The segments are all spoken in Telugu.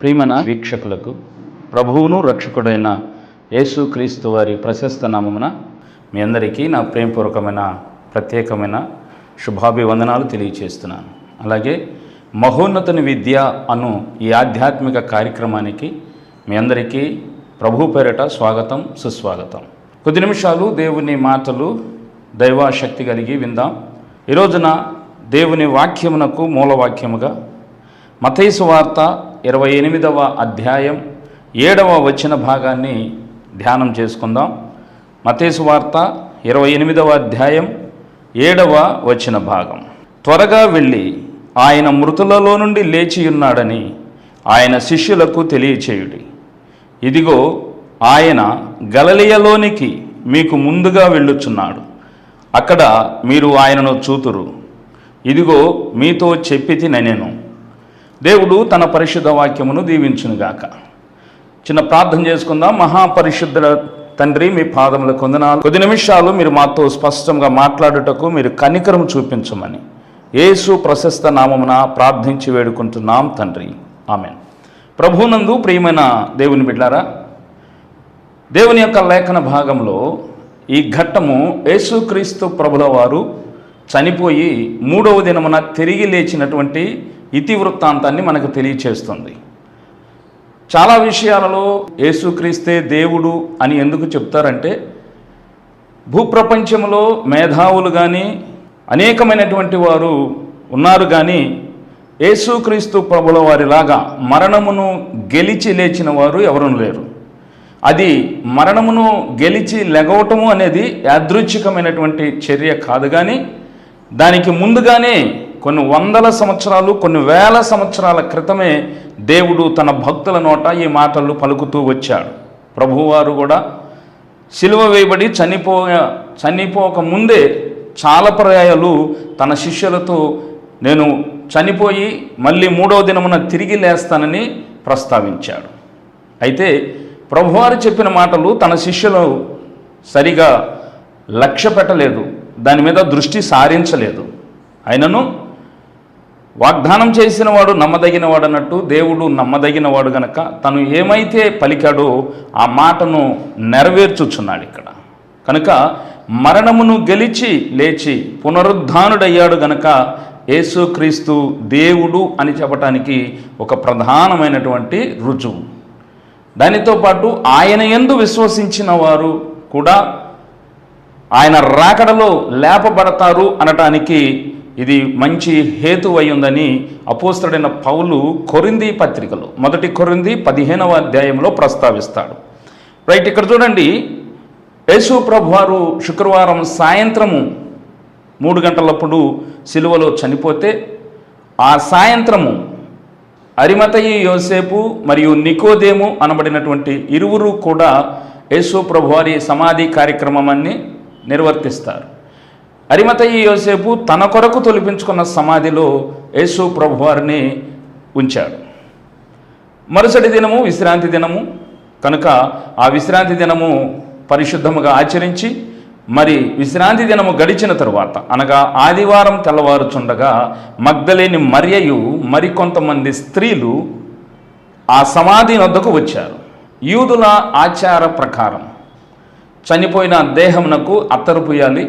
ప్రియమన వీక్షకులకు ప్రభువును రక్షకుడైన యేసుక్రీస్తు వారి ప్రశస్త నామమున మీ అందరికీ నా ప్రేమపూర్వకమైన ప్రత్యేకమైన శుభాభివందనాలు తెలియచేస్తున్నాను. అలాగే మహోన్నతుని విద్య అను ఈ ఆధ్యాత్మిక కార్యక్రమానికి మీ అందరికీ ప్రభు పేరిట స్వాగతం సుస్వాగతం. కొద్ది నిమిషాలు దేవుని మాటలు దైవాశక్తి కలిగి విందాం. ఈ రోజున దేవుని వాక్యమునకు మూలవాక్యముగా మతైసు వార్త ఇరవై ఎనిమిదవ అధ్యాయం ఏడవ వచ్చిన భాగాన్ని ధ్యానం చేసుకుందాం. మతేసు వార్త ఇరవై ఎనిమిదవ అధ్యాయం ఏడవ వచ్చిన భాగం. త్వరగా వెళ్ళి ఆయన మృతులలో నుండి లేచి ఉన్నాడని ఆయన శిష్యులకు తెలియచేయుడి. ఇదిగో ఆయన గలలియలోనికి మీకు ముందుగా వెళ్ళుచున్నాడు. అక్కడ మీరు ఆయనను చూతురు. ఇదిగో మీతో చెప్పితి నేను దేవుడు తన పరిశుద్ధ వాక్యమును దీవించునుగాక. చిన్న ప్రార్థన చేసుకుందాం. మహాపరిశుద్ధ తండ్రి మీ పాదముల కొందనాలు కొద్ది నిమిషాలు మీరు మాతో స్పష్టంగా మాట్లాడుటకు మీరు కనికరం చూపించమని యేసు ప్రశస్త నామమున ప్రార్థించి వేడుకుంటున్నాం తండ్రి. ఆమె ప్రభునందు ప్రియమైన దేవుని బిడ్డారా దేవుని యొక్క లేఖన భాగంలో ఈ ఘట్టము యేసుక్రీస్తు ప్రభుల వారు చనిపోయి మూడవ దినమున తిరిగి లేచినటువంటి ఇతివృత్తాంతాన్ని మనకు తెలియచేస్తుంది. చాలా విషయాలలో యేసుక్రీస్తే దేవుడు అని ఎందుకు చెప్తారంటే భూప్రపంచంలో మేధావులు కానీ అనేకమైనటువంటి వారు ఉన్నారు కానీ యేసుక్రీస్తు ప్రభుల వారిలాగా మరణమును గెలిచి లేచిన వారు ఎవరూ లేరు. అది మరణమును గెలిచి లెగవటము అనేది యాదృచ్ఛికమైనటువంటి చర్య కాదు కానీ దానికి ముందుగానే కొన్ని వందల సంవత్సరాలు కొన్ని వేల సంవత్సరాల క్రితమే దేవుడు తన భక్తుల నోట ఈ మాటలు పలుకుతూ వచ్చాడు. ప్రభువారు కూడా సిలువ వేయబడి చనిపో చనిపోక ముందే చాలా పర్యాయాలు తన శిష్యులతో నేను చనిపోయి మళ్ళీ మూడవ దినమున తిరిగి లేస్తానని ప్రస్తావించాడు. అయితే ప్రభువారు చెప్పిన మాటలు తన శిష్యులు సరిగా లక్ష్య పెట్టలేదు దాని మీద దృష్టి సారించలేదు. అయినను వాగ్దానం చేసిన వాడు నమ్మదగిన వాడు అన్నట్టు దేవుడు నమ్మదగిన వాడు గనక తను ఏమైతే పలికాడో ఆ మాటను నెరవేర్చుచున్నాడు ఇక్కడ. కనుక మరణమును గెలిచి లేచి పునరుద్ధానుడయ్యాడు గనక యేసుక్రీస్తు దేవుడు అని చెప్పటానికి ఒక ప్రధానమైనటువంటి రుజువు. దానితో పాటు ఆయన ఎందు విశ్వసించిన వారు కూడా ఆయన రాకడలో లేపబడతారు అనటానికి ఇది మంచి హేతు ఉందని అపోస్తడైన పౌలు కొరింది పత్రికలో మొదటి కొరింది పదిహేనవ అధ్యాయంలో ప్రస్తావిస్తాడు. రైట్ ఇక్కడ చూడండి. యేసు ప్రభువారు శుక్రవారం సాయంత్రము మూడు గంటలప్పుడు సిలువలో చనిపోతే ఆ సాయంత్రము అరిమతయి యోసేపు మరియు నికోదేము అనబడినటువంటి ఇరువురు కూడా యేసు ప్రభువారి సమాధి కార్యక్రమాన్ని నిర్వర్తిస్తారు. అరిమతయ్య యోసేపు తన కొరకు తొలిపించుకున్న సమాధిలో యేసు ప్రభువారిని ఉంచాడు. మరుసటి దినము విశ్రాంతి దినము. కనుక ఆ విశ్రాంతి దినము పరిశుద్ధముగా ఆచరించి మరి విశ్రాంతి దినము గడిచిన తరువాత అనగా ఆదివారం తెల్లవారుచుండగా మగ్ధలేని మరియయు మరికొంతమంది స్త్రీలు ఆ సమాధి వద్దకు వచ్చారు. యూదుల ఆచార ప్రకారం చనిపోయిన దేహమునకు అత్తరు పూయాలి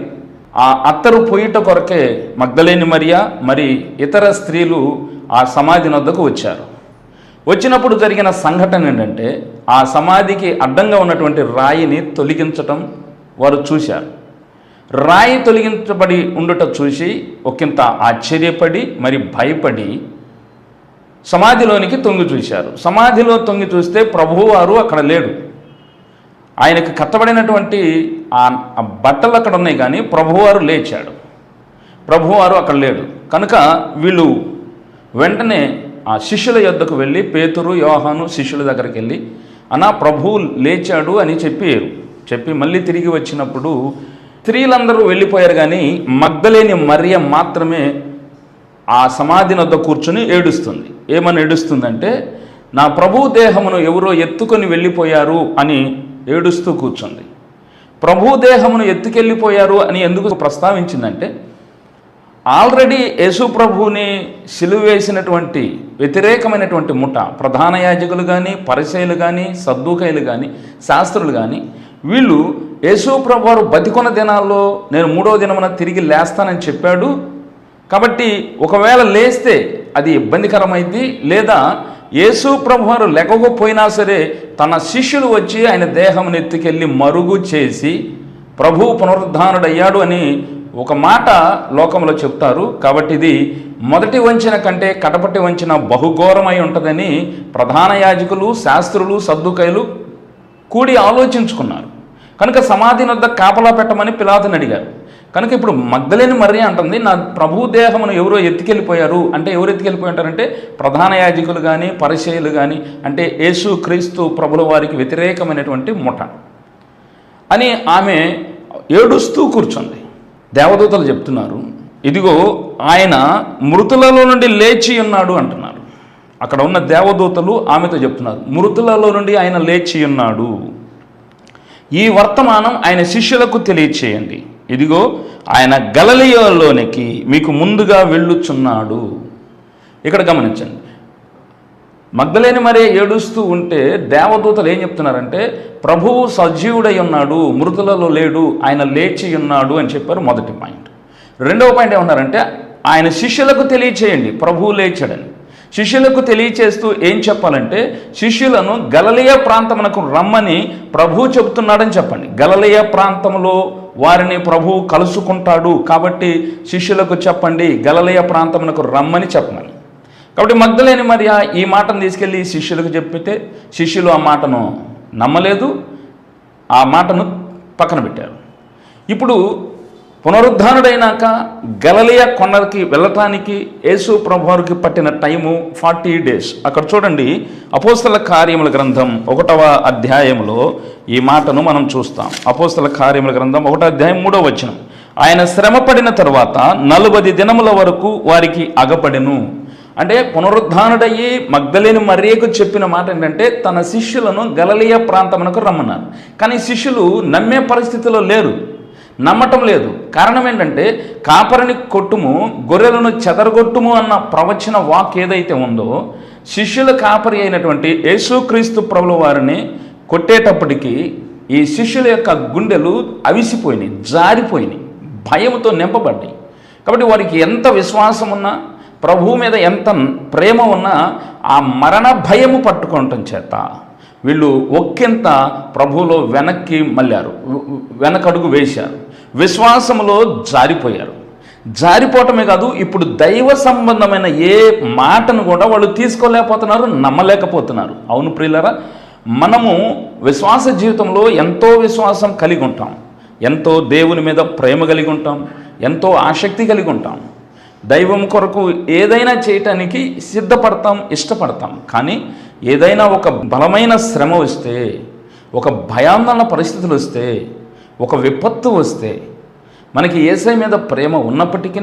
ఆ అత్తరు పోయిట కొరకే మగ్ధలేని మరియా మరి ఇతర స్త్రీలు ఆ సమాధి వద్దకు వచ్చారు. వచ్చినప్పుడు జరిగిన సంఘటన ఏంటంటే ఆ సమాధికి అడ్డంగా ఉన్నటువంటి రాయిని తొలగించటం వారు చూశారు. రాయి తొలగించబడి ఉండుట చూసి ఒకంత ఆశ్చర్యపడి మరి భయపడి సమాధిలోనికి తొంగి చూశారు. సమాధిలో తొంగి చూస్తే ప్రభువారు అక్కడ లేడు. ఆయనకు కట్టబడినటువంటి ఆ బట్టలు అక్కడ ఉన్నాయి కానీ ప్రభువారు లేచాడు. ప్రభువారు అక్కడ లేడు. కనుక వీళ్ళు వెంటనే ఆ శిష్యుల యొద్దకు వెళ్ళి పేతురు యోహాను శిష్యుల దగ్గరికి వెళ్ళి అనా ప్రభువు లేచాడు అని చెప్పారు. చెప్పి మళ్ళీ తిరిగి వచ్చినప్పుడు స్త్రీలందరూ వెళ్ళిపోయారు కానీ మగ్ధలేని మరియ మాత్రమే ఆ సమాధి వద్ద కూర్చుని ఏడుస్తుంది. ఏమని ఏడుస్తుందంటే నా ప్రభు దేహమును ఎవరో ఎత్తుకొని వెళ్ళిపోయారు అని ఏడుస్తూ కూర్చుంది. ప్రభుదేహమును ఎత్తుకెళ్ళిపోయారు అని ఎందుకు ప్రస్తావించిందంటే ఆల్రెడీ యేసు ప్రభువుని సిలువేసినటువంటి వ్యతిరేకమైనటువంటి ముఠ ప్రధాన యాజకులు కానీ పరిచయలు కానీ సద్దుకాయలు కానీ శాస్త్రులు కానీ వీళ్ళు యేసు ప్రభు వారు బతికొన్న దినాల్లో నేను మూడో దినమున తిరిగి లేస్తానని చెప్పాడు. కాబట్టి ఒకవేళ లేస్తే అది ఇబ్బందికరమైంది లేదా యేసు ప్రభువారు లెగకపోయినా సరే తన శిష్యులు వచ్చి ఆయన దేహం ఎత్తుకెళ్ళి మరుగు చేసి ప్రభు పునరుద్ధానుడయ్యాడు అని ఒక మాట లోకంలో చెప్తారు. కాబట్టి ఇది మొదటి వంచిన కంటే కటపటి వంచిన బహుఘోరమై ఉంటుందని ప్రధాన యాజకులు శాస్త్రులు సద్దుకైలు కూడి ఆలోచించుకున్నారు. కనుక సమాధి వద్ద కాపలా పెట్టమని పిలాతుని అడిగారు. కనుక ఇప్పుడు మగ్ధలేని మర్రి అంటుంది నా ప్రభు దేహమును ఎవరో ఎత్తుకెళ్ళిపోయారు. అంటే ఎవరు ఎత్తుకెళ్ళిపోయి ఉంటారంటే ప్రధాన యాజకులు కానీ పరిచయులు కానీ అంటే యేసు క్రీస్తు ప్రభుల వారికి వ్యతిరేకమైనటువంటి ముఠ అని ఆమె ఏడుస్తూ కూర్చుంది. దేవదూతలు చెప్తున్నారు ఇదిగో ఆయన మృతులలో నుండి లేచి ఉన్నాడు అంటున్నారు. అక్కడ ఉన్న దేవదూతలు ఆమెతో చెప్తున్నారు మృతులలో నుండి ఆయన లేచి ఉన్నాడు. ఈ వర్తమానం ఆయన శిష్యులకు తెలియచేయండి. ఇదిగో ఆయన గలలియోలోనికి మీకు ముందుగా వెళ్ళుచున్నాడు. ఇక్కడ గమనించండి. మగ్ధలేని మరే ఏడుస్తూ ఉంటే దేవదూతలు ఏం చెప్తున్నారంటే ప్రభువు సజీవుడై ఉన్నాడు మృతులలో లేడు ఆయన లేచి ఉన్నాడు అని చెప్పారు మొదటి పాయింట్. రెండవ పాయింట్ ఏమన్నారంటే ఆయన శిష్యులకు తెలియచేయండి ప్రభువు లేచాడని. శిష్యులకు తెలియచేస్తూ ఏం చెప్పాలంటే శిష్యులను గలలియ ప్రాంతమునకు రమ్మని ప్రభువు చెబుతున్నాడని చెప్పండి. గలలియ ప్రాంతంలో వారిని ప్రభువు కలుసుకుంటాడు. కాబట్టి శిష్యులకు చెప్పండి గలలయ ప్రాంతమునకు రమ్మని చెప్పమని. కాబట్టి మగ్ధలేని మరి ఈ మాటను తీసుకెళ్ళి శిష్యులకు చెప్పితే శిష్యులు ఆ మాటను నమ్మలేదు ఆ మాటను పక్కన పెట్టారు. ఇప్పుడు పునరుద్ధానుడైనాక గలలియ కొండలకి వెళ్ళటానికి యేసు ప్రభువారికి పట్టిన టైము ఫార్టీ డేస్. అక్కడ చూడండి అపోస్తల కార్యముల గ్రంథం ఒకటవ అధ్యాయంలో ఈ మాటను మనం చూస్తాం. అపోస్తల కార్యముల గ్రంథం ఒకటో అధ్యాయం మూడవ వచనం. ఆయన శ్రమపడిన తర్వాత నలుబది దినముల వరకు వారికి అగపడెను. అంటే పునరుద్ధానుడయ్యి మగ్ధలేని మర్యకు చెప్పిన మాట ఏంటంటే తన శిష్యులను గలలియ ప్రాంతమునకు రమ్మన్నారు. కానీ శిష్యులు నమ్మే పరిస్థితిలో లేరు. నమ్మటం లేదు. కారణం ఏంటంటే కాపరిని కొట్టుము గొర్రెలను చెదరగొట్టుము అన్న ప్రవచన వాక్ ఏదైతే ఉందో శిష్యుల కాపరి అయినటువంటి యేసుక్రీస్తు ప్రభుల వారిని కొట్టేటప్పటికీ ఈ శిష్యుల యొక్క గుండెలు అవిసిపోయినాయి జారిపోయినాయి భయంతో నింపబడ్డాయి. కాబట్టి వారికి ఎంత విశ్వాసం ఉన్నా ప్రభువు మీద ఎంత ప్రేమ ఉన్నా ఆ మరణ భయము పట్టుకోవటం చేత వీళ్ళు ఒక్కింత ప్రభువులో వెనక్కి మళ్ళారు వెనకడుగు వేశారు. విశ్వాసంలో జారిపోయారు. జారిపోవటమే కాదు ఇప్పుడు దైవ సంబంధమైన ఏ మాటను కూడా వాళ్ళు తీసుకోలేకపోతున్నారు నమ్మలేకపోతున్నారు. అవును ప్రియులరా మనము విశ్వాస జీవితంలో ఎంతో విశ్వాసం కలిగి ఉంటాం. ఎంతో దేవుని మీద ప్రేమ కలిగి ఉంటాం. ఎంతో ఆసక్తి కలిగి ఉంటాం. దైవం కొరకు ఏదైనా చేయటానికి సిద్ధపడతాం ఇష్టపడతాం. కానీ ఏదైనా ఒక బలమైన శ్రమ వస్తే ఒక భయాందోళన పరిస్థితులు వస్తే ఒక విపత్తు వస్తే మనకి ఏసై మీద ప్రేమ ఉన్నప్పటికీ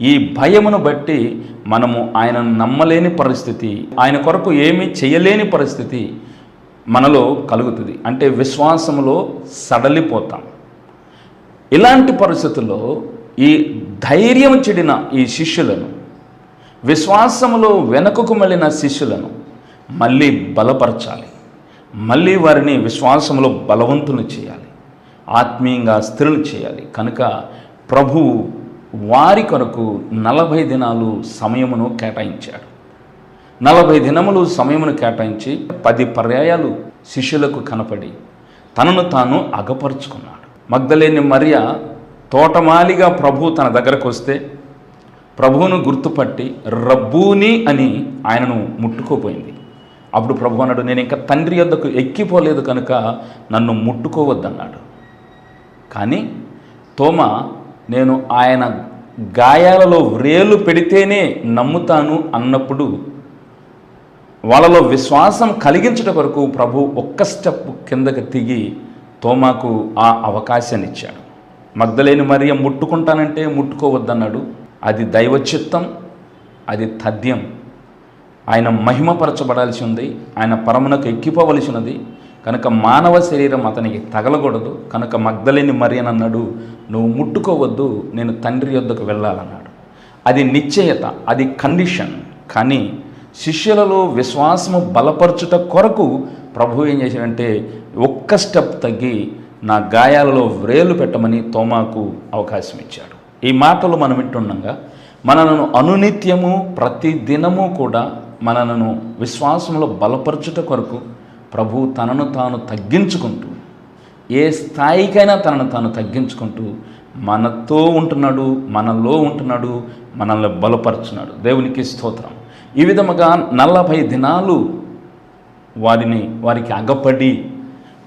ఈ భయమును బట్టి మనము ఆయనను నమ్మలేని పరిస్థితి ఆయన కొరకు ఏమీ చేయలేని పరిస్థితి మనలో కలుగుతుంది. అంటే విశ్వాసములో సడలిపోతాం. ఇలాంటి పరిస్థితుల్లో ఈ ధైర్యం చెడిన ఈ శిష్యులను విశ్వాసములో వెనుకకు మళ్ళిన శిష్యులను మళ్ళీ బలపరచాలి. మళ్ళీ వారిని విశ్వాసంలో బలవంతుని చేయాలి. ఆత్మీయంగా స్థిరులు చేయాలి. కనుక ప్రభువు వారి కొరకు నలభై దినాలు సమయమును కేటాయించాడు. నలభై దినములు సమయమును కేటాయించి పది పర్యాయాలు శిష్యులకు కనపడి తనను తాను అగపరుచుకున్నాడు. మగ్ధలేని మరియ తోటమాలిగా ప్రభు తన దగ్గరకు వస్తే ప్రభువును గుర్తుపట్టి రబ్బూని అని ఆయనను ముట్టుకోపోయింది. అప్పుడు ప్రభు అన్నాడు నేను ఇంకా తండ్రి యొద్దకు ఎక్కిపోలేదు కనుక నన్ను ముట్టుకోవద్దన్నాడు. కానీ తోమ నేను ఆయన గాయాలలో వ్రేలు పెడితేనే నమ్ముతాను అన్నప్పుడు వాళ్ళలో విశ్వాసం కలిగించట వరకు ప్రభు ఒక్క స్టెప్ కిందకి దిగి తోమాకు ఆ అవకాశాన్ని ఇచ్చాడు మగ్ధలేని మరియ ముట్టుకుంటానంటే ముట్టుకోవద్దన్నాడు. అది దైవ చిత్తం అది తథ్యం. ఆయన మహిమపరచబడాల్సి ఉంది. ఆయన పరమునకు ఎక్కిపోవలసినది కనుక మానవ శరీరం అతనికి తగలకూడదు. కనుక మగ్ధలేని మరియన్ అన్నాడు నువ్వు ముట్టుకోవద్దు. నేను తండ్రి యొద్దకు వెళ్ళాలన్నాడు. అది నిశ్చయత అది కండిషన్ కానీ శిష్యులలో విశ్వాసము బలపరచుట కొరకు ప్రభు ఏం చేశాడంటే ఒక్క స్టెప్ తగ్గి నా గాయాలలో వ్రేలు పెట్టమని తోమాకు అవకాశం ఇచ్చాడు. ఈ మాటలు మనం వింటుండగా మనలను అనునిత్యము ప్రతి దినము కూడా మనలను విశ్వాసంలో బలపరచుట కొరకు ప్రభు తనను తాను తగ్గించుకుంటూ ఏ స్థాయికైనా తనను తాను తగ్గించుకుంటూ మనతో ఉంటున్నాడు మనలో ఉంటున్నాడు మనల్ని బలపరుచున్నాడు. దేవునికి స్తోత్రం. ఈ విధముగా నలభై దినాలు వారిని వారికి అగపడి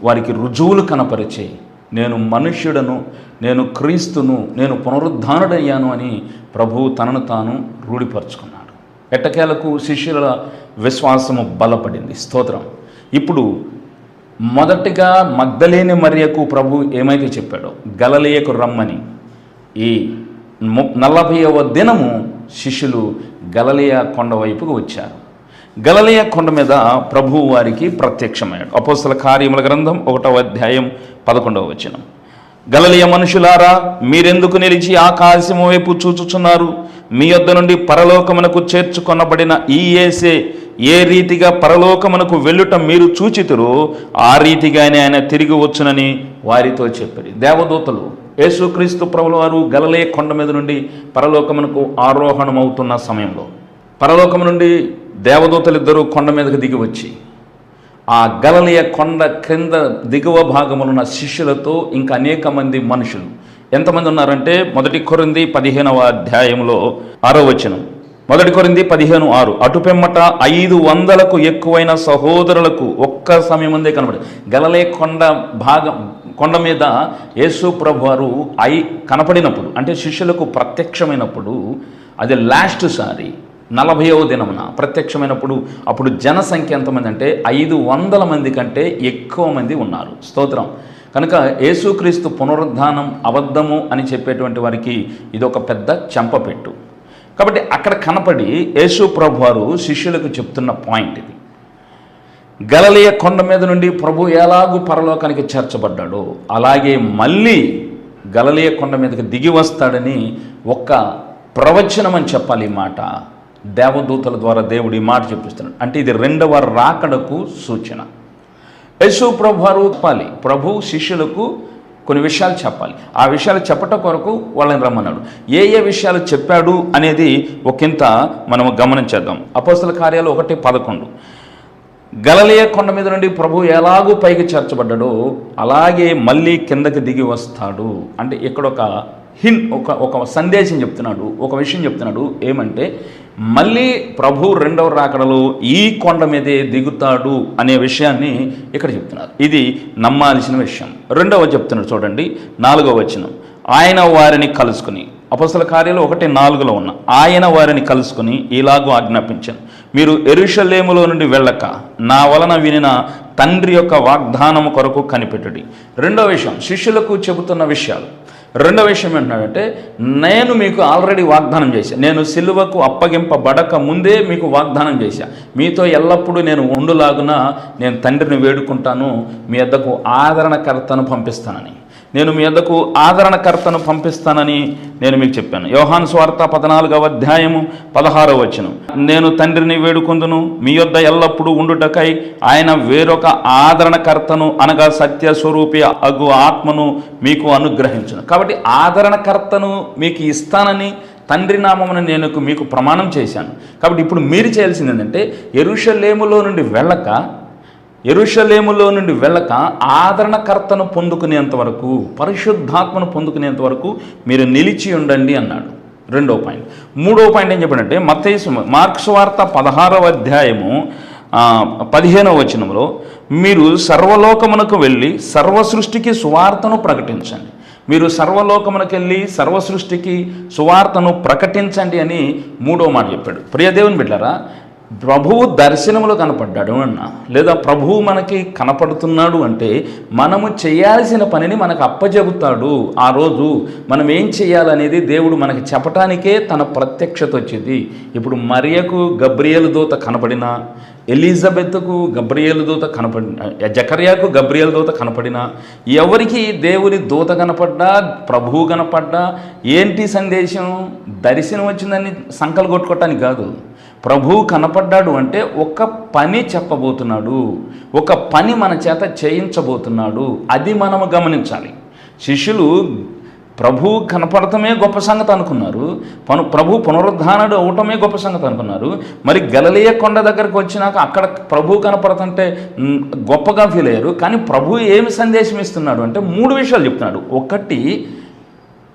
వారికి రుజువులు కనపరిచే నేను మనుష్యుడను నేను క్రీస్తును నేను పునరుద్ధానుడయ్యాను అని ప్రభువు తనను తాను రూఢిపరుచుకున్నాను ఎట్టకేలకు శిష్యుల విశ్వాసము బలపడింది. స్తోత్రం. ఇప్పుడు మొదటిగా మగ్ధలేని మరియకు ప్రభు ఏమైతే చెప్పాడో గలలియకు రమ్మని. ఈ నలభైవ దినము శిష్యులు గలలియ కొండ వైపుకు వచ్చారు. గలలియ కొండ మీద ప్రభు వారికి ప్రత్యక్షమయ్యాడు. అపోస్తల కార్యముల గ్రంథం ఒకటవ అధ్యాయం పదకొండవ వచనం. గలలియ మనుషులారా మీరెందుకు నిలిచి ఆకాశము వైపు చూచుచున్నారు? మీ యొద్ద నుండి పరలోకమునకు చేర్చుకొనబడిన ఈ ఏసే ఏ రీతిగా పరలోకమునకు వెళ్ళుట మీరు చూచితురో ఆ రీతిగానే ఆయన తిరిగి వచ్చునని వారితో చెప్పారు దేవదూతలు యేసుక్రీస్తు ప్రభుల వారు గలలే కొండ మీద నుండి పరలోకమునకు ఆరోహణమవుతున్న సమయంలో పరలోకము నుండి దేవదూతలిద్దరూ కొండ మీదకు దిగి వచ్చి ఆ గలలియ కొండ క్రింద దిగువ భాగములున్న శిష్యులతో ఇంకా అనేక మంది మనుషులు ఎంతమంది ఉన్నారంటే మొదటి కొరింది పదిహేనవ అధ్యాయంలో ఆరో వచనం. మొదటి కొరింది పదిహేను ఆరు. అటుపెమ్మట ఐదు వందలకు ఎక్కువైన సహోదరులకు ఒక్క సమయం ముందే కనబడి గలలే కొండ భాగం కొండ మీద యేసు ప్రభు వారు ఐ కనపడినప్పుడు అంటే శిష్యులకు ప్రత్యక్షమైనప్పుడు అది లాస్ట్ సారి నలభైవ దినమున ప్రత్యక్షమైనప్పుడు అప్పుడు జనసంఖ్య ఎంతమంది అంటే ఐదు వందల మంది కంటే ఎక్కువ మంది ఉన్నారు. స్తోత్రం. కనుక యేసుక్రీస్తు పునరుద్ధానం అబద్ధము అని చెప్పేటువంటి వారికి ఇది ఒక పెద్ద చెంపపెట్టు. కాబట్టి అక్కడ కనపడి యేసు ప్రభు వారు శిష్యులకు చెప్తున్న పాయింట్ ఇది. గలలియ కొండ మీద నుండి ప్రభు ఎలాగూ పరలోకానికి చేర్చబడ్డాడు అలాగే మళ్ళీ గలలియ కొండ మీదకి దిగి వస్తాడని ఒక్క ప్రవచనం అని చెప్పాలి ఈ మాట. దేవదూతల ద్వారా దేవుడు ఈ మాట చెప్పిస్తున్నాడు. అంటే ఇది రెండవ రాకడకు సూచన. యేసు ప్రభు వారు చెప్పాలి. ప్రభు శిష్యులకు కొన్ని విషయాలు చెప్పాలి. ఆ విషయాలు చెప్పటం కొరకు వాళ్ళని రమ్మన్నాడు. ఏ ఏ విషయాలు చెప్పాడు అనేది ఒకంత మనం గమనించేద్దాం అపోస్తల కార్యాలు ఒకటి పదకొండు. గలలియ కొండ మీద నుండి ప్రభు ఎలాగూ పైకి చేర్చబడ్డాడో అలాగే మళ్ళీ కిందకి దిగి వస్తాడు. అంటే ఇక్కడ ఒక హిన్ ఒక ఒక సందేశం చెప్తున్నాడు ఒక విషయం చెప్తున్నాడు. ఏమంటే మళ్ళీ ప్రభు రెండవ రాకడలో ఈ కొండ మీదే దిగుతాడు అనే విషయాన్ని ఇక్కడ చెప్తున్నారు. ఇది నమ్మాల్సిన విషయం. రెండవ చెప్తున్నాడు చూడండి నాలుగవ వచనం. ఆయన వారిని కలుసుకుని అపసల కార్యాలు ఒకటి నాలుగులో ఉన్న ఆయన వారిని కలుసుకుని ఇలాగూ ఆజ్ఞాపించాను. మీరు ఎరుషలేములో నుండి వెళ్ళక నా వలన వినిన తండ్రి యొక్క వాగ్దానము కొరకు కనిపెట్టుడి. రెండో విషయం శిష్యులకు చెబుతున్న విషయాలు. రెండో విషయం ఏంటంటే నేను మీకు ఆల్రెడీ వాగ్దానం చేశాను నేను సిలువకు అప్పగింపబడక ముందే మీకు వాగ్దానం చేశా. మీతో ఎల్లప్పుడూ నేను ఉండులాగున నేను తండ్రిని వేడుకుంటాను. మీ వద్దకు ఆదరణకర్తను పంపిస్తానని. నేను మీ వద్దకు ఆదరణకర్తను పంపిస్తానని నేను మీకు చెప్పాను. యోహాన్ స్వార్థ పద్నాలుగవ అధ్యాయము పదహారవ వచనం. నేను తండ్రిని వేడుకుందును మీ యొద్ద ఎల్లప్పుడూ ఉండుటకై ఆయన వేరొక ఆదరణకర్తను అనగా సత్య స్వరూపి అగు ఆత్మను మీకు అనుగ్రహించును. కాబట్టి ఆదరణకర్తను మీకు ఇస్తానని తండ్రి నామమున నేను మీకు ప్రమాణం చేశాను. కాబట్టి ఇప్పుడు మీరు చేయాల్సింది ఏంటంటే ఎరుషలేములో నుండి వెళ్ళక ఎరుషలేములో నుండి వెళ్ళక ఆదరణకర్తను పొందుకునేంత వరకు పరిశుద్ధాత్మను పొందుకునేంత వరకు మీరు నిలిచి ఉండండి అన్నాడు. రెండో పాయింట్. మూడో పాయింట్ ఏం చెప్పాడంటే మత్తయి మార్క్స్ వార్త పదహారవ అధ్యాయము పదిహేనవ వచనంలో మీరు సర్వలోకమునకు వెళ్ళి సర్వ సృష్టికి సువార్తను ప్రకటించండి. మీరు సర్వలోకమునకు వెళ్ళి సర్వ సృష్టికి సువార్తను ప్రకటించండి అని మూడో మాట చెప్పాడు. ప్రియదేవుని బిడ్డారా ప్రభువు దర్శనములో కనపడ్డాడు అన్న. లేదా ప్రభువు మనకి కనపడుతున్నాడు అంటే మనము చేయాల్సిన పనిని మనకు అప్పజెబుతాడు ఆ రోజు. మనం ఏం చేయాలనేది దేవుడు మనకి చెప్పటానికే తన ప్రత్యక్షత వచ్చింది. ఇప్పుడు మరియకు గబ్రియల్ దూత కనపడిన ఎలిజబెత్కు గబ్రియల్ దూత కనపడిన జకర్యాకు గబ్రియల్ దూత కనపడిన ఎవరికి దేవుని దూత కనపడ్డా ప్రభువు కనపడ్డా ఏంటి సందేశం? దర్శనం వచ్చిందని సంకలు కొట్టుకోవటానికి కాదు. ప్రభువు కనపడ్డాడు అంటే ఒక పని చెప్పబోతున్నాడు. ఒక పని మన చేత చేయించబోతున్నాడు. అది మనము గమనించాలి. శిష్యులు ప్రభు కనపడటమే గొప్ప సంగతి అనుకున్నారు. పను ప్రభు పునరుద్ధానుడు అవటమే గొప్ప సంగతి అనుకున్నారు. మరి గలలియ కొండ దగ్గరకు వచ్చినాక అక్కడ ప్రభు కనపడుతుంటే గొప్పగా ఫీల్ అయ్యారు. కానీ ప్రభు ఏమి సందేశం ఇస్తున్నాడు అంటే మూడు విషయాలు చెప్తున్నాడు. ఒకటి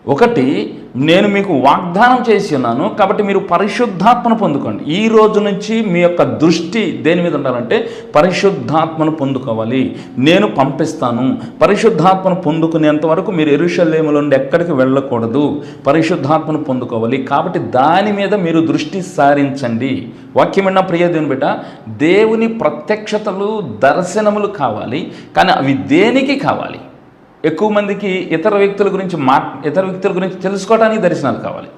ఒకటి నేను మీకు వాగ్దానం చేసి ఉన్నాను కాబట్టి మీరు పరిశుద్ధాత్మను పొందుకోండి. ఈ రోజు నుంచి మీ యొక్క దృష్టి దేని మీద ఉండాలంటే పరిశుద్ధాత్మను పొందుకోవాలి. నేను పంపిస్తాను. పరిశుద్ధాత్మను పొందుకునేంత వరకు మీరు ఎరుషలేముల నుండి ఎక్కడికి వెళ్ళకూడదు. పరిశుద్ధాత్మను పొందుకోవాలి. కాబట్టి దాని మీద మీరు దృష్టి సారించండి. వాక్యమైన ప్రియ దేవుని బిడ్డ దేవుని ప్రత్యక్షతలు దర్శనములు కావాలి. కానీ అవి దేనికి కావాలి? ఎక్కువ మందికి ఇతర వ్యక్తుల గురించి మా ఇతర వ్యక్తుల గురించి తెలుసుకోవడానికి దర్శనాలు కావాలి.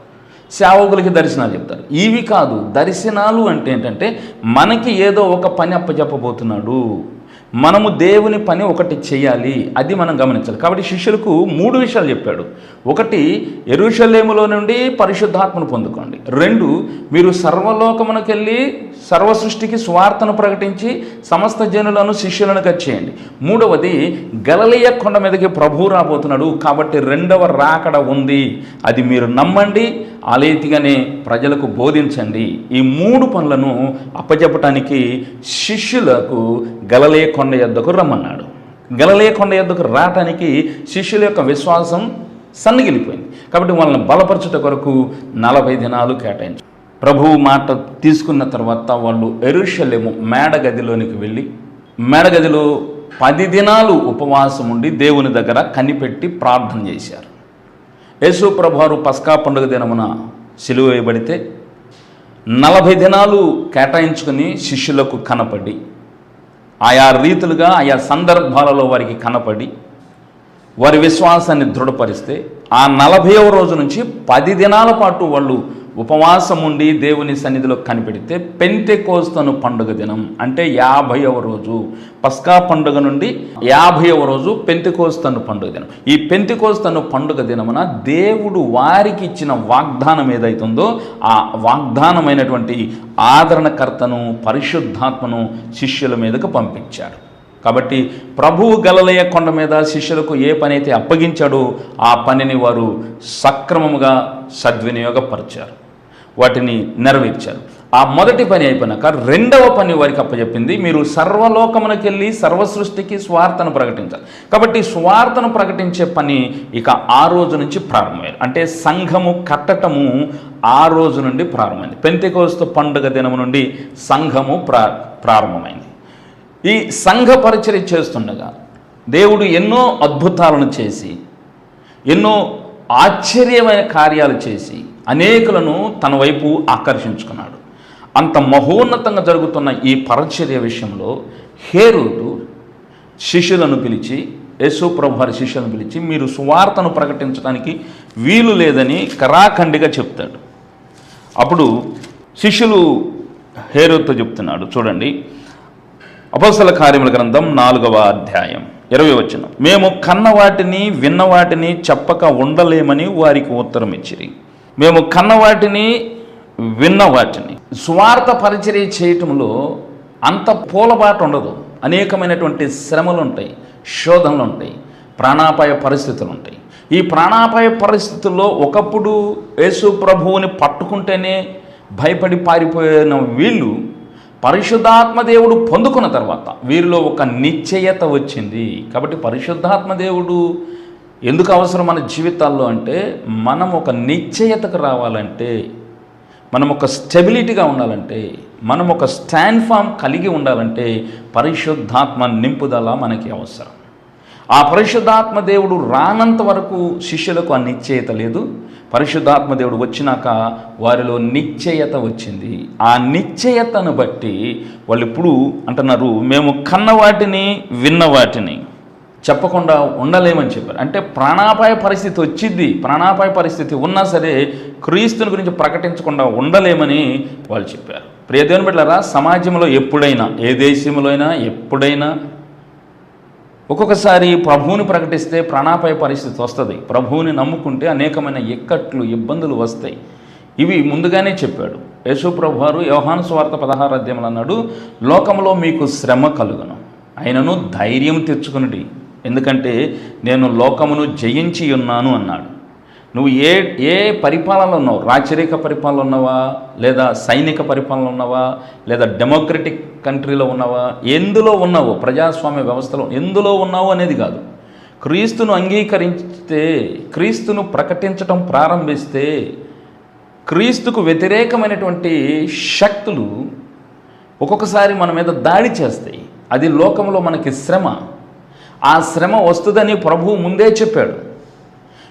సేవకులకి దర్శనాలు చెప్తారు. ఇవి కాదు దర్శనాలు అంటే ఏంటంటే మనకి ఏదో ఒక పని అప్పచెప్పబోతున్నాడు మనము దేవుని పని ఒకటి చేయాలి. అది మనం గమనించాలి. కాబట్టి శిష్యులకు మూడు విషయాలు చెప్పాడు. ఒకటి ఎరుషలేములో నుండి పరిశుద్ధాత్మను పొందుకోండి. రెండు మీరు సర్వలోకమునకు వెళ్ళి సర్వ సృష్టికి స్వార్థను ప్రకటించి సమస్త జనులను శిష్యులను చేయండి మూడవది గలలియ కొండ మీదకి ప్రభు రాబోతున్నాడు. కాబట్టి రెండవ రాకడ ఉంది. అది మీరు నమ్మండి. ఆలేతిగానే ప్రజలకు బోధించండి. ఈ మూడు పనులను అప్పచెప్పటానికి శిష్యులకు గలలే కొండ యొద్దకు రమ్మన్నాడు. గలలే కొండ యొద్దకు రావటానికి శిష్యుల యొక్క విశ్వాసం సన్నగిలిపోయింది. కాబట్టి వాళ్ళని బలపరచుట కొరకు నలభై దినాలు కేటాయించారు. ప్రభువు మాట తీసుకున్న తర్వాత వాళ్ళు ఎరుషలేము మేడగదిలోనికి వెళ్ళి మేడగదిలో పది దినాలు ఉపవాసం ఉండి దేవుని దగ్గర కనిపెట్టి ప్రార్థన చేశారు. యేసు ప్రభువారు పస్కా పండుగ దినమున సిలువ వేయబడితే నలభై దినాలు కేటాయించుకుని శిష్యులకు కనపడి ఆయా రీతులుగా ఆయా సందర్భాలలో వారికి కనపడి వారి విశ్వాసాన్ని దృఢపరిస్తే ఆ నలభైవ రోజు నుంచి పది దినాల పాటు వాళ్ళు ఉపవాసం ఉండి దేవుని సన్నిధిలో కనిపెడితే పెంతె కోస్తను పండుగ దినం. అంటే యాభైవ రోజు. పస్కా పండుగ నుండి యాభైవ రోజు పెంతెకోస్తను పండుగ దినం. ఈ పెంతెకోస్తను పండుగ దినమున దేవుడు వారికి ఇచ్చిన వాగ్దానం ఏదైతుందో ఆ వాగ్దానమైనటువంటి ఆదరణకర్తను పరిశుద్ధాత్మను శిష్యుల మీదకు పంపించాడు. కాబట్టి ప్రభువు గలలయ కొండ మీద శిష్యులకు ఏ పని అయితే అప్పగించాడో ఆ పనిని వారు సక్రమముగా సద్వినియోగపరిచారు. వాటిని నెరవేర్చారు. ఆ మొదటి పని అయిపోయినాక రెండవ పని వారికి అప్పచెప్పింది మీరు సర్వలోకమునకి వెళ్ళి సర్వసృష్టికి స్వార్థను ప్రకటించాలి. కాబట్టి స్వార్థను ప్రకటించే పని ఇక ఆ రోజు నుంచి ప్రారంభమైంది. అంటే సంఘము కట్టటము ఆ రోజు నుండి ప్రారంభమైంది. పెంతెకోస్తు పండుగ దినము నుండి సంఘము ప్రా ప్రారంభమైంది. ఈ సంఘ పరిచర్య చేస్తుండగా దేవుడు ఎన్నో అద్భుతాలను చేసి ఎన్నో ఆశ్చర్యమైన కార్యాలు చేసి అనేకులను తన వైపు ఆకర్షించుకున్నాడు. అంత మహోన్నతంగా జరుగుతున్న ఈ పరచర్య విషయంలో హేరోదు శిష్యులను పిలిచి యేసు ప్రభు వారి శిష్యులను పిలిచి మీరు సువార్తను ప్రకటించడానికి వీలు లేదని కరాఖండిగా చెప్తాడు. అప్పుడు శిష్యులు హేరోతో చెప్తున్నాడు చూడండి. అపోస్తల కార్యముల గ్రంథం నాలుగవ అధ్యాయం ఇరవై వచ్చిన మేము కన్న వాటిని విన్న వాటిని చెప్పక ఉండలేమని వారికి ఉత్తరం ఇచ్చిరి మేము కన్న వాటిని విన్న వాటిని స్వార్థ పరిచర్య చేయటంలో అంత పూలబాట ఉండదు. అనేకమైనటువంటి శ్రమలు ఉంటాయి శోధనలు ఉంటాయి ప్రాణాపాయ పరిస్థితులు ఉంటాయి ఈ ప్రాణాపాయ పరిస్థితుల్లో ఒకప్పుడు యేసు ప్రభువుని పట్టుకుంటేనే భయపడి పారిపోయిన వీళ్ళు పరిశుద్ధాత్మ దేవుడు పొందుకున్న తర్వాత వీరిలో ఒక నిశ్చయత వచ్చింది. కాబట్టి పరిశుద్ధాత్మ దేవుడు ఎందుకు అవసరం మన జీవితాల్లో అంటే మనం ఒక నిశ్చయతకు రావాలంటే మనం ఒక స్టెబిలిటీగా ఉండాలంటే మనం ఒక స్టాండ్ ఫామ్ కలిగి ఉండాలంటే పరిశుద్ధాత్మ నింపుదల మనకి అవసరం. ఆ పరిశుద్ధాత్మ దేవుడు రానంత వరకు శిష్యులకు ఆ నిశ్చయత లేదు. పరిశుద్ధాత్మ దేవుడు వచ్చినాక వారిలో నిశ్చయత వచ్చింది. ఆ నిశ్చయతను బట్టి వాళ్ళు ఇప్పుడు అంటున్నారు మేము కన్న వాటిని విన్న వాటిని చెప్పకుండా ఉండలేమని చెప్పారు. అంటే ప్రాణాపాయ పరిస్థితి వచ్చింది ప్రాణాపాయ పరిస్థితి ఉన్నా సరే క్రీస్తుని గురించి ప్రకటించకుండా ఉండలేమని వాళ్ళు చెప్పారు. ప్రియదేవుని బిడ్డలారా సమాజంలో ఎప్పుడైనా ఏ దేశంలో అయినా ఎప్పుడైనా ఒక్కొక్కసారి ప్రభువుని ప్రకటిస్తే ప్రాణాపాయ పరిస్థితి వస్తుంది. ప్రభువుని నమ్ముకుంటే అనేకమైన ఇక్కట్లు ఇబ్బందులు వస్తాయి. ఇవి ముందుగానే చెప్పాడు. యేసు ప్రభు వారు యోహాను స్వార్థ పదహారు అన్నాడు లోకంలో మీకు శ్రమ కలుగును. ఆయనను ధైర్యం తెచ్చుకునుడి. ఎందుకంటే నేను లోకమును జయించి ఉన్నాను అన్నాడు. నువ్వు ఏ ఏ పరిపాలనలో ఉన్నావు? రాచరిక పరిపాలన ఉన్నావా? లేదా సైనిక పరిపాలన ఉన్నావా? లేదా డెమోక్రటిక్ కంట్రీలో ఉన్నావా? ఎందులో ఉన్నావు? ప్రజాస్వామ్య వ్యవస్థలో ఎందులో ఉన్నావు అనేది కాదు. క్రీస్తును అంగీకరిస్తే క్రీస్తును ప్రకటించటం ప్రారంభిస్తే క్రీస్తుకు వ్యతిరేకమైనటువంటి శక్తులు ఒక్కొక్కసారి మన మీద దాడి చేస్తాయి. అది లోకంలో మనకి శ్రమ. ఆ శ్రమ వస్తుందని ప్రభువు ముందే చెప్పాడు.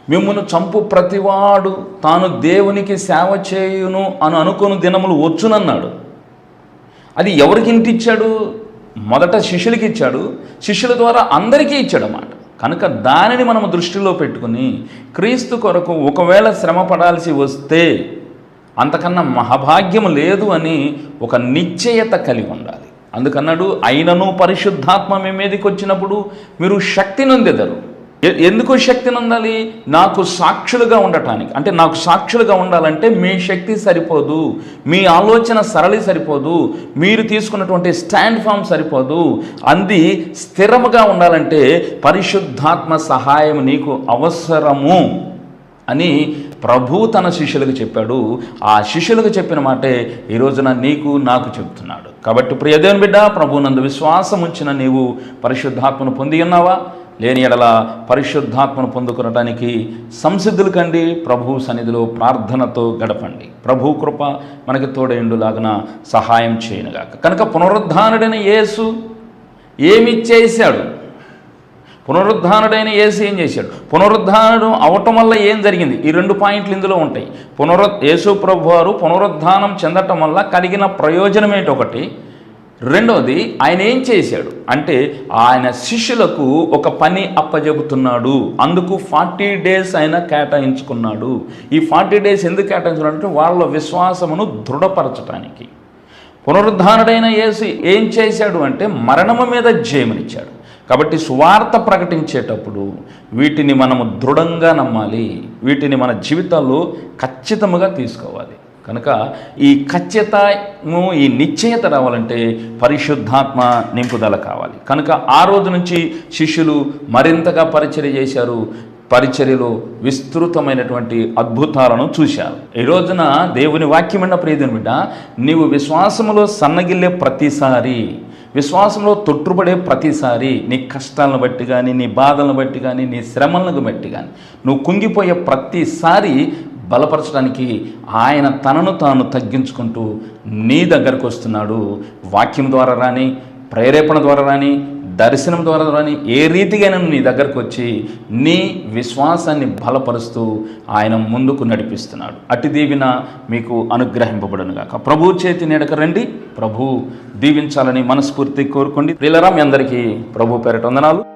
మిమ్మల్ని చంపు ప్రతివాడు తాను దేవునికి సేవ చేయును అని అనుకుని దినములు వచ్చునన్నాడు. అది ఎవరికి ఇంటిచ్చాడు? మొదట శిష్యులకి ఇచ్చాడు. శిష్యుల ద్వారా అందరికీ ఇచ్చాడు అన్నమాట కనుక దానిని మనం దృష్టిలో పెట్టుకుని క్రీస్తు కొరకు ఒకవేళ శ్రమ పడాల్సి వస్తే అంతకన్నా మహాభాగ్యం లేదు అని ఒక నిశ్చయత కలిగి ఉండాలి. అందుకన్నాడు అయినను పరిశుద్ధాత్మ మీ మీదకి వచ్చినప్పుడు మీరు శక్తి నొందెదరు. ఎ- ఎందుకు శక్తి నొందాలి? నాకు సాక్షులుగా ఉండటానికి. అంటే నాకు సాక్షులుగా ఉండాలంటే మీ శక్తి సరిపోదు మీ ఆలోచన సరళి సరిపోదు మీరు తీసుకున్నటువంటి స్టాండ్ ఫామ్ సరిపోదు. అంది స్థిరముగా ఉండాలంటే పరిశుద్ధాత్మ సహాయం నీకు అవసరము. అని ప్రభు తన శిష్యులకు చెప్పాడు. ఆ శిష్యులకు చెప్పిన మాటే ఈ రోజున నీకు నాకు చెప్తున్నాడు. కాబట్టి ప్రియదేవుని బిడ్డ ప్రభునందు విశ్వాసం ఉంచిన నీవు పరిశుద్ధాత్మను పొంది ఉన్నావా? లేని ఎడల పరిశుద్ధాత్మను పొందుకునటానికి సంసిద్ధులు కండి ప్రభు సన్నిధిలో ప్రార్థనతో గడపండి. ప్రభు కృప మనకి తోడేండులాగన సహాయం చేయనుగాక. కనుక పునరుద్ధానుడైన యేసు ఏమి చేశాడు? పునరుద్ధానుడైన యేసు ఏం చేశాడు? పునరుద్ధానుడు అవటం వల్ల ఏం జరిగింది? ఈ రెండు పాయింట్లు ఇందులో ఉంటాయి. పునరు యేసు ప్రభు వారు పునరుద్ధానం చెందటం వల్ల కలిగిన ప్రయోజనం ఏంటి ఒకటి? రెండవది ఆయన ఏం చేశాడు? అంటే ఆయన శిష్యులకు ఒక పని అప్పజెబుతున్నాడు. అందుకు ఫార్టీ డేస్ ఆయన కేటాయించుకున్నాడు. ఈ ఫార్టీ డేస్ ఎందుకు కేటాయించుకున్నాడంటే వాళ్ళ విశ్వాసమును దృఢపరచడానికి పునరుద్ధానుడైన యేసు ఏం చేశాడు అంటే మరణము మీద జయమునిచ్చాడు. కాబట్టి సువార్త ప్రకటించేటప్పుడు వీటిని మనము దృఢంగా నమ్మాలి. వీటిని మన జీవితాల్లో ఖచ్చితముగా తీసుకోవాలి. కనుక ఈ ఖచ్చితము ఈ నిశ్చయత రావాలంటే పరిశుద్ధాత్మ నింపుదల కావాలి. కనుక ఆ రోజు నుంచి శిష్యులు మరింతగా పరిచర్య చేశారు. పరిచర్యలో విస్తృతమైనటువంటి అద్భుతాలను చూశారు. ఈ రోజున దేవుని వాక్యమైన ప్రియదని బిడ్డ నీవు విశ్వాసములో సన్నగిల్లే ప్రతిసారి విశ్వాసంలో తొట్టుపడే ప్రతిసారి నీ కష్టాలను బట్టి కానీ నీ బాధలను బట్టి కానీ నీ శ్రమలను బట్టి కానీ నువ్వు కుంగిపోయే ప్రతిసారి బలపరచడానికి ఆయన తనను తాను తగ్గించుకుంటూ నీ దగ్గరకు వస్తున్నాడు. వాక్యం ద్వారా రాని ప్రేరేపణ ద్వారా రాని దర్శనం ద్వారా రాని ఏ రీతిగానే నీ దగ్గరకు వచ్చి నీ విశ్వాసాన్ని బలపరుస్తూ ఆయన ముందుకు నడిపిస్తున్నాడు. అటు దీవిన మీకు అనుగ్రహింపబడను గాక. ప్రభు చేతి నీడక రండి. ప్రభు దీవించాలని మనస్ఫూర్తి కోరుకోండి. ప్రియులరా మీ అందరికీ ప్రభు పేరట వందనాలు.